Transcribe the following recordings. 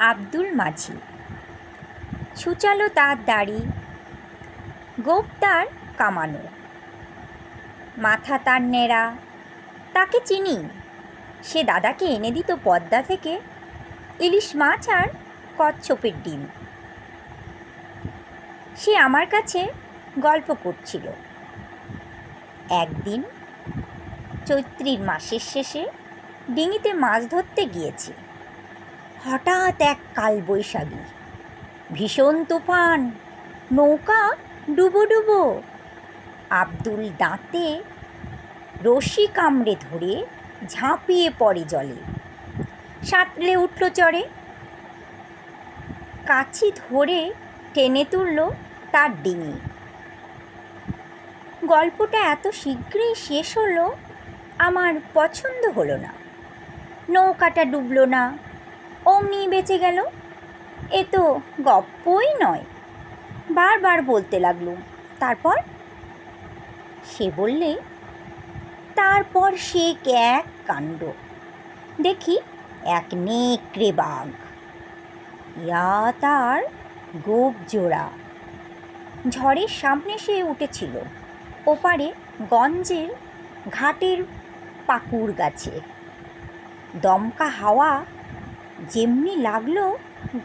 আব্দুল মাঝি। ছুচালো তার দাড়ি, গোপ তার কামানো। মাথা তার নেড়া, তাকে চিনি। সে দাদাকে এনে দিত পদ্মা থেকে ইলিশ মাছ আর কচ্ছপের ডিম। সে আমার কাছে গল্প করছিল। একদিন, চৈত্রীর মাসের শেষে ডিঙিতে মাছ ধরতে গিয়েছি। হঠাৎ এক কালবৈশাখী। ভীষণ তুফান, নৌকা ডুবো ডুবো। আব্দুল দাঁতে রশি কামড়ে ধরে ঝাঁপিয়ে পড়ে জলে। সাঁতলে উঠল চড়ে। কাছি ধরে টেনে তুলল তার ডিঙি। গল্পটা এত শীঘ্রই শেষ হলো, আমার পছন্দ হলো না। নৌকাটা ডুবলো না অমনি বেঁচে গেল। এ তো গপ্পই নয়। বারবার বলতে লাগল। তারপর? সে বললে, তারপর সে এক কাণ্ড? দেখি, এক নেকড়ে বাঘ। ইয়া তার গোপ জোড়া। ঝড়ের সামনে সে উঠেছিল, ওপারে গঞ্জের ঘাটের পাকুর গাছে। দমকা হাওয়া যেমনি লাগল,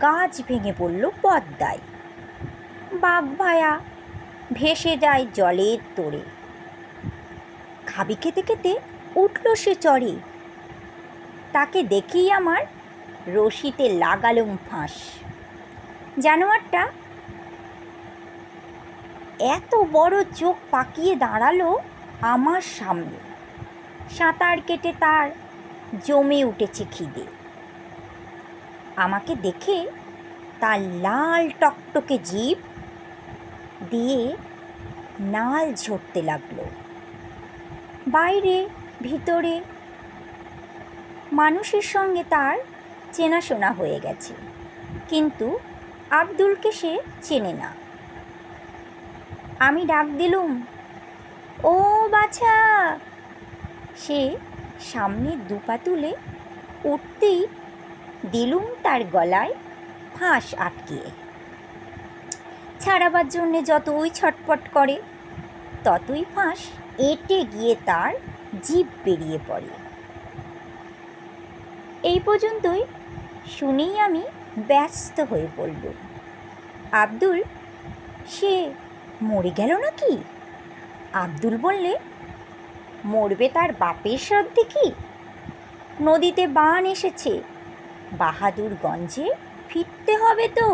গাছ ভেঙে পড়ল পদ্মায়। বাঘ ভায়া, ভেসে যায় জলের তোড়ে খাবি খেতে খেতে উঠল সে চড়ে তাকে দেখেই আমার রশিতে লাগালুম ফাঁস জানোয়ারটা এত বড় চোখ পাকিয়ে দাঁড়াল আমার সামনে। সাঁতার কেটে তার জমে উঠেছে খিদে। আমাকে দেখে তার লাল টকটকে জিভ দিয়ে নাল ঝরতে লাগল। বাইরে, ভিতরে মানুষের সঙ্গে তার চেনাশোনা হয়ে গেছে, কিন্তু আব্দুলকে সে চেনে না। আমি ডাক দিলুম, ও বাছা! সে সামনে দুপা তুলে উঠতেই দিলুম তার গলায় ফাঁস আটকিয়ে ছাড়াবার জন্যে যতই ছটপট করে, ততই ফাঁস এঁটে গিয়ে তার জীব বেরিয়ে পড়ে। এই পর্যন্তই শুনেই আমি ব্যস্ত হয়ে পড়ল আব্দুল, সে মরে গেল নাকি? আব্দুল বললে, মরবে তার বাপের শ্রাদ্ধে কি? নদীতে বান এসেছে বাহাদুরগঞ্জে ফিরতে হবে তো।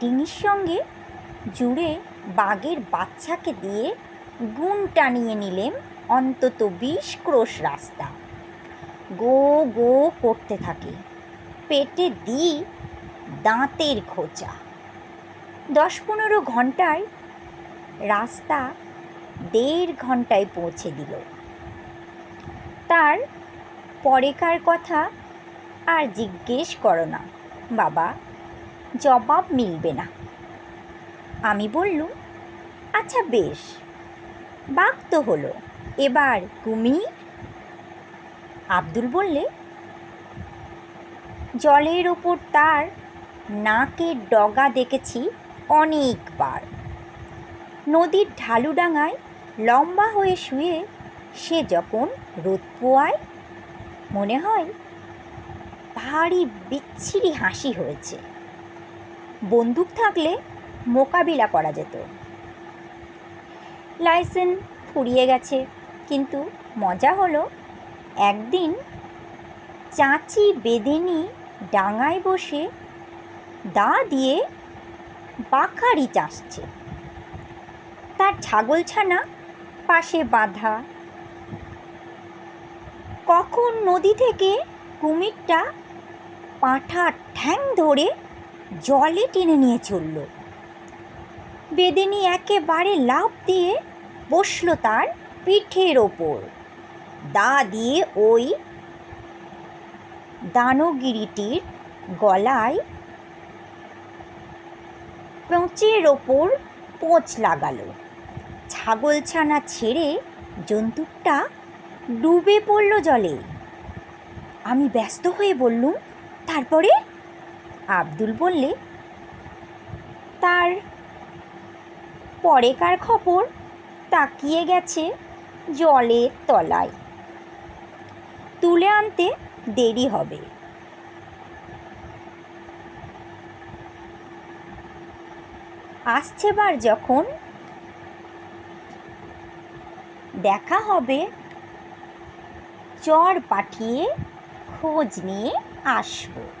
ডিঙির সঙ্গে জুড়ে বাঘের বাচ্চাকে দিয়ে গুণ টানিয়ে নিলেম অন্তত বিশ ক্রোশ রাস্তা। গো গো করতে থাকে, পেটে দিই দাঁতের খোঁচা। দশ পনেরো ঘন্টায় রাস্তা দেড় ঘন্টায় পৌঁছে দিল। তার পরেকার কথা আর জিজ্ঞেস করো না, বাবা। জবাব মিলবে না। আমি বললুম আচ্ছা বেশ বাঘ তো হলো, এবার কুমির? আব্দুল বললে, জলের ওপর তার নাকের ডগা দেখেছি অনেকবার। নদীর ঢালুডাঙায় লম্বা হয়ে শুয়ে সে যখন রোদ পোয়ায়, মনে হয় ভারী বিচ্ছিরি হাসি হয়েছে। বন্দুক থাকলে মোকাবিলা করা যেত। লাইসেন্স ফুরিয়ে গেছে, কিন্তু মজা হলো একদিন চাচি বেদেনি ডাঙায় বসে দা দিয়ে বাখারি চাষছে। তার ছাগলছানা পাশে বাঁধা। কখন নদী থেকে কুমিরটা পাঁঠার ঠ্যাং ধরে জলে টেনে নিয়ে চলল। বেদেনি একেবারে লাফ দিয়ে বসল তার পিঠের ওপর। দা দিয়ে ওই দানগিরিটির গলায় পোঁচের ওপর পোঁচ লাগালো। ছাগলছানা ছেড়ে জন্তুটা ডুবে পড়ল জলে। আমি ব্যস্ত হয়ে বললুম তারপরে আব্দুল বললে, তার পরেকার খবর তাকিয়ে গেছে জলের তলায়। তুলে আনতে দেরি হবে। আসছে বার যখন দেখা হবে, চর পাঠিয়ে খোঁজ নিয়ে আসবো